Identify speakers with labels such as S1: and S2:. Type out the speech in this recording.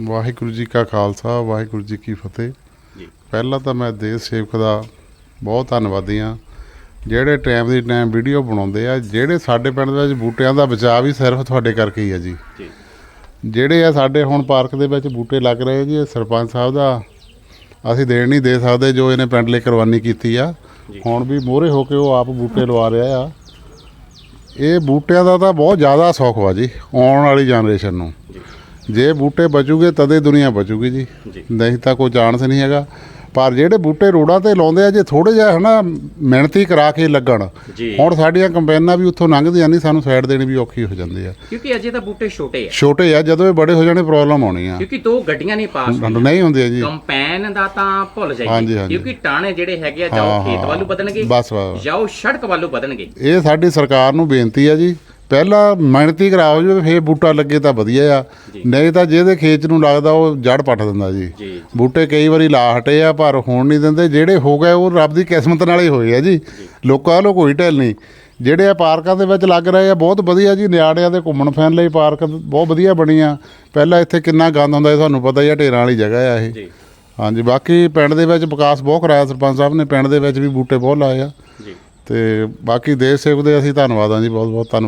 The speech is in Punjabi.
S1: ਵਾਹਿਗੁਰੂ ਜੀ ਕਾ ਖਾਲਸਾ ਵਾਹਿਗੁਰੂ ਜੀ ਕੀ ਫਤਿਹ।
S2: ਜੀ।
S1: ਪਹਿਲਾਂ ਤਾਂ ਮੈਂ ਦੇਸ਼ ਸੇਵਕ ਦਾ ਬਹੁਤ ਧੰਨਵਾਦੀ ਹਾਂ। ਜਿਹੜੇ ਟਾਈਮ ਦੀ ਟਾਈਮ ਵੀਡੀਓ ਬਣਾਉਂਦੇ ਆ ਜਿਹੜੇ ਸਾਡੇ ਪਿੰਡ ਦੇ ਵਿੱਚ ਬੂਟਿਆਂ ਦਾ ਬਚਾਅ ਵੀ ਸਿਰਫ ਤੁਹਾਡੇ ਕਰਕੇ ਹੀ ਆ ਜੀ।
S2: ਜੀ।
S1: ਜਿਹੜੇ ਆ ਸਾਡੇ ਹੁਣ ਪਾਰਕ ਦੇ ਵਿੱਚ ਬੂਟੇ ਲੱਗ ਰਹੇ ਜੀ ਇਹ ਸਰਪੰਚ ਸਾਹਿਬ ਦਾ ਅਸੀਂ ਦੇਣ ਨਹੀਂ ਦੇ ਸਕਦੇ ਜੋ ਇਹਨੇ ਪਿੰਡ ਲਈ ਕੁਰਬਾਨੀ ਕੀਤੀ ਆ। ਹੁਣ ਵੀ ਮੋਹਰੇ ਹੋ ਕੇ ਉਹ ਆਪ ਬੂਟੇ ਲਵਾ ਰਿਹਾ ਆ। ਇਹ ਬੂਟਿਆਂ ਦਾ ਤਾਂ ਬਹੁਤ ਜ਼ਿਆਦਾ ਸੌਖ ਵਾ ਜੀ ਆਉਣ ਵਾਲੀ ਜਨਰੇਸ਼ਨ ਨੂੰ।
S2: ਜੀ
S1: ਜੇ ਬੂਟੇ ਬਚੂਗੇ ਤਦੇ ਦੁਨੀਆ ਬਚੂਗੀ ਜੀ।
S2: ਜੀ।
S1: ਨਹੀਂ ਤਾਂ ਕੋਈ ਚਾਂਸ ਨਹੀਂ ਹੈਗਾ। ਪਰ ਜਿਹੜੇ ਬੂਟੇ ਰੋਡਾਂ ਤੇ ਲਾਉਂਦੇ ਆ ਜੇ ਥੋੜੇ ਜਿਹਾ ਹਨਾ ਮਿਹਨਤੀ ਕਰਾ ਕੇ ਲੱਗਣ
S2: ਜੀ।
S1: ਹੁਣ ਸਾਡੀਆਂ ਕੰਪੈਨਾਂ ਵੀ ਉੱਥੋਂ ਲੰਘਦੀਆਂ ਨਹੀਂ ਸਾਨੂੰ ਸਾਈਡ ਦੇਣੀ ਵੀ ਔਖੀ ਹੋ ਜਾਂਦੀ ਆ।
S2: ਕਿਉਂਕਿ ਅਜੇ ਤਾਂ ਬੂਟੇ ਛੋਟੇ ਆ।
S1: ਛੋਟੇ ਆ ਜਦੋਂ ਇਹ ਬੜੇ ਹੋ ਜਾਣੇ ਪ੍ਰੋਬਲਮ ਆਉਣੀ ਆ।
S2: ਕਿਉਂਕਿ ਦੋ ਗੱਡੀਆਂ ਨਹੀਂ ਪਾਸ
S1: ਨਹੀਂ ਹੁੰਦੀ ਆ ਜੀ।
S2: ਕੰਪੈਨ ਦਾ ਤਾਂ ਭੁੱਲ ਜਾਈਏ। ਕਿਉਂਕਿ ਟਾਣੇ ਜਿਹੜੇ ਹੈਗੇ ਆ
S1: ਹਾਂ,
S2: ਖੇਤ ਵੱਲੋਂ ਵਧਣਗੇ ਜਾਓ ਸੜਕ ਵੱਲੋਂ ਵਧਣਗੇ।
S1: ਇਹ ਸਾਡੀ ਸਰਕਾਰ ਨੂੰ ਬੇਨਤੀ ਆ ਜੀ। ਪਹਿਲਾਂ ਮਿਹਨਤੀ ਕਰਾਓ ਜੀ ਫੇਰ ਬੂਟਾ ਲੱਗੇ ਤਾਂ ਵਧੀਆ ਆ। ਨਹੀਂ ਤਾਂ ਜਿਹਦੇ ਖੇਤ ਨੂੰ ਲੱਗਦਾ ਉਹ ਜੜ ਪੱਟ ਦਿੰਦਾ
S2: ਜੀ।
S1: ਬੂਟੇ ਕਈ ਵਾਰੀ ਲਾ ਹਟੇ ਆ ਪਰ ਹੋਣ ਨਹੀਂ ਦਿੰਦੇ। ਜਿਹੜੇ ਹੋ ਗਏ ਉਹ ਰੱਬ ਦੀ ਕਿਸਮਤ ਨਾਲ ਹੀ ਹੋਏ ਆ ਜੀ। ਲੋਕਾਂ ਵੱਲੋਂ ਕੋਈ ਢਿੱਲ ਨਹੀਂ। ਜਿਹੜੇ ਆ ਪਾਰਕਾਂ ਦੇ ਵਿੱਚ ਲੱਗ ਰਹੇ ਆ ਬਹੁਤ ਵਧੀਆ ਜੀ। ਨਿਆਣਿਆਂ ਦੇ ਘੁੰਮਣ ਫਿਰਨ ਲਈ ਪਾਰਕ ਬਹੁਤ ਵਧੀਆ ਬਣੀ ਆ ਪਹਿਲਾਂ ਇੱਥੇ ਕਿੰਨਾ ਗੰਦ ਹੁੰਦਾ ਸੀ ਤੁਹਾਨੂੰ ਪਤਾ ਹੀ ਆ ਢੇਰਾਂ ਵਾਲੀ ਜਗ੍ਹਾ ਆ ਇਹ।
S2: ਜੀ।
S1: ਹਾਂਜੀ ਬਾਕੀ ਪਿੰਡ ਦੇ ਵਿੱਚ ਵਿਕਾਸ ਬਹੁਤ ਕਰਾਇਆ ਸਰਪੰਚ ਸਾਹਿਬ ਨੇ। ਪਿੰਡ ਦੇ ਵਿੱਚ ਵੀ ਬੂਟੇ ਬਹੁਤ ਲਾਏ ਆ।
S2: ਜੀ।
S1: ਤੇ ਬਾਕੀ ਦੇਸ਼ ਸੇਵਕ ਦੇ ਅਸੀਂ ਧੰਨਵਾਦ ਹਾਂ ਜੀ ਬਹੁਤ ਬਹੁਤ ਧੰਨਵਾਦ।